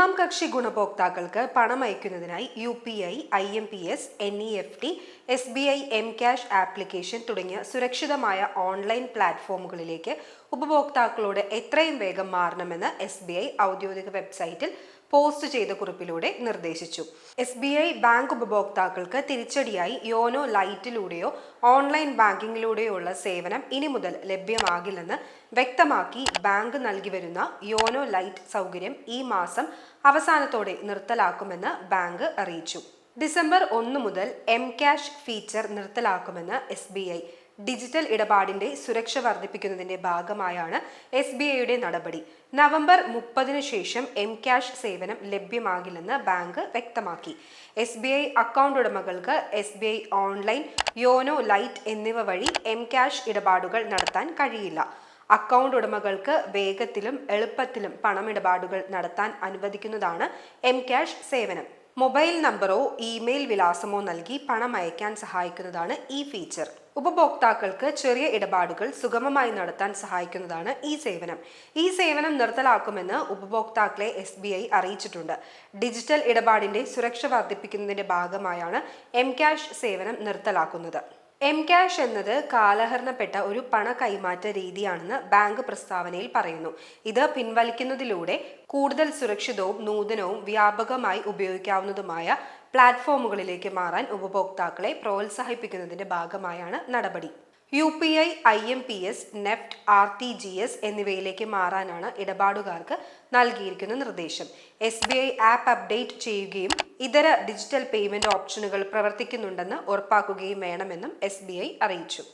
മൂന്നാം കക്ഷി ഗുണഭോക്താക്കൾക്ക് പണം അയക്കുന്നതിനായി U P I I M P S N E F T S B I M cash application തുടങ്ങിയ സുരക്ഷിതമായ ഓൺലൈൻ പ്ലാറ്റ്ഫോമുകളിലേക്ക് ഉപഭോക്താക്കളോട് എത്രയും വേഗം മാറണമെന്ന് എസ് ബി ഐ ഔദ്യോഗിക വെബ്സൈറ്റിൽ പോസ്റ്റ് ചെയ്ത കുറിപ്പിലൂടെ നിർദ്ദേശിച്ചു. എസ് ബി ഐ ബാങ്ക് ഉപഭോക്താക്കൾക്ക് തിരിച്ചടിയായി യോനോ ലൈറ്റിലൂടെയോ ഓൺലൈൻ ബാങ്കിങ്ങിലൂടെയോ ഉള്ള സേവനം ഇനി മുതൽ ലഭ്യമാകില്ലെന്ന് വ്യക്തമാക്കി ബാങ്ക് നൽകി വരുന്ന യോനോ ലൈറ്റ് സൗകര്യം ഈ മാസം അവസാനത്തോടെ നിർത്തലാക്കുമെന്ന് ബാങ്ക് അറിയിച്ചു. ഡിസംബർ ഒന്ന് മുതൽ എം ക്യാഷ് ഫീച്ചർ നിർത്തലാക്കുമെന്ന് എസ് ഡിജിറ്റൽ ഇടപാടിന്റെ സുരക്ഷ വർദ്ധിപ്പിക്കുന്നതിന്റെ ഭാഗമായാണ് എസ് ബി ഐയുടെ നടപടി. നവംബർ മുപ്പതിന് ശേഷം എം ക്യാഷ് സേവനം ലഭ്യമാകില്ലെന്ന് ബാങ്ക് വ്യക്തമാക്കി. എസ് ബി ഐ അക്കൗണ്ട് ഉടമകൾക്ക് S B I online YONO Lite എന്നിവ വഴി എം ക്യാഷ് ഇടപാടുകൾ നടത്താൻ കഴിയില്ല. അക്കൗണ്ട് ഉടമകൾക്ക് വേഗത്തിലും എളുപ്പത്തിലും പണമിടപാടുകൾ നടത്താൻ അനുവദിക്കുന്നതാണ് എം ക്യാഷ് സേവനം. മൊബൈൽ നമ്പറോ ഇമെയിൽ വിലാസമോ നൽകി പണം അയക്കാൻ സഹായിക്കുന്നതാണ് ഈ ഫീച്ചർ. ഉപഭോക്താക്കൾക്ക് ചെറിയ ഇടപാടുകൾ സുഗമമായി നടത്താൻ സഹായിക്കുന്നതാണ് ഈ സേവനം. ഈ സേവനം നിർത്തലാക്കുമെന്ന് ഉപഭോക്താക്കളെ എസ് ബി ഐ അറിയിച്ചിട്ടുണ്ട്. ഡിജിറ്റൽ ഇടപാടിന്റെ സുരക്ഷ വർദ്ധിപ്പിക്കുന്നതിന്റെ ഭാഗമായാണ് എം ക്യാഷ് സേവനം നിർത്തലാക്കുന്നത്. എം ക്യാഷ് എന്നത് കാലഹരണപ്പെട്ട ഒരു പണ കൈമാറ്റ രീതിയാണെന്ന് ബാങ്ക് പ്രസ്താവനയിൽ പറയുന്നു. ഇത് പിൻവലിക്കുന്നതിലൂടെ കൂടുതൽ സുരക്ഷിതവും നൂതനവും വ്യാപകമായി ഉപയോഗിക്കാവുന്നതുമായ പ്ലാറ്റ്ഫോമുകളിലേക്ക് മാറാൻ ഉപഭോക്താക്കളെ പ്രോത്സാഹിപ്പിക്കുന്നതിന്റെ ഭാഗമായാണ് നടപടി. U P I I M P S NEFT R T G S എന്നിവയിലേക്ക് മാറാനാണ് ഇടപാടുകാർക്ക് നൽകിയിരിക്കുന്ന നിർദ്ദേശം. S B I app update ചെയ്യുകയും ഇതര ഡിജിറ്റൽ പേയ്മെന്റ് ഓപ്ഷനുകൾ പ്രവർത്തിക്കുന്നുണ്ടെന്ന് ഉറപ്പാക്കുകയും വേണമെന്നും എസ് അറിയിച്ചു.